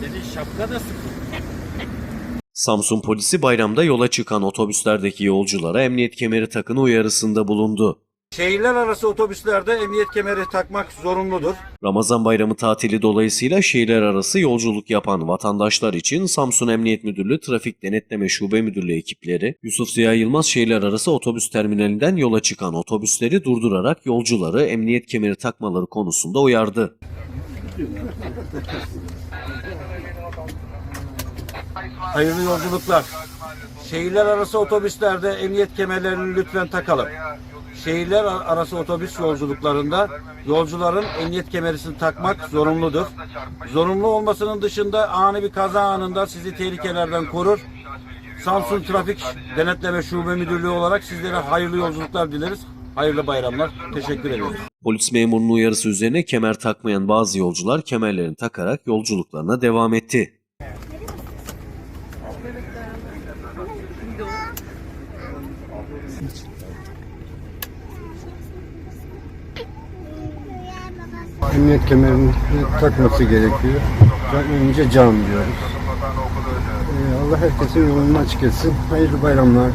Senin şapka da. Samsun polisi bayramda yola çıkan otobüslerdeki yolculara emniyet kemeri takın uyarısında bulundu. Şehirler arası otobüslerde emniyet kemeri takmak zorunludur. Ramazan bayramı tatili dolayısıyla şehirler arası yolculuk yapan vatandaşlar için Samsun Emniyet Müdürlüğü Trafik Denetleme Şube Müdürlüğü ekipleri Yusuf Ziya Yılmaz şehirler arası otobüs terminalinden yola çıkan otobüsleri durdurarak yolcuları emniyet kemeri takmaları konusunda uyardı. Hayırlı yolculuklar. Şehirler arası otobüslerde emniyet kemerlerini lütfen takalım. Şehirler arası otobüs yolculuklarında yolcuların emniyet kemerisini takmak zorunludur. Zorunlu olmasının dışında ani bir kaza anında sizi tehlikelerden korur. Samsun Trafik Denetleme Şube Müdürlüğü olarak sizlere hayırlı yolculuklar dileriz. Hayırlı bayramlar. Teşekkür ederim. Polis memurunun uyarısı üzerine kemer takmayan bazı yolcular kemerlerini takarak yolculuklarına devam etti. Emniyet kemerini takması gerekiyor. Önce can diyoruz. Ee, Allah herkesin yolunu açık etsin. Hayırlı bayramlar.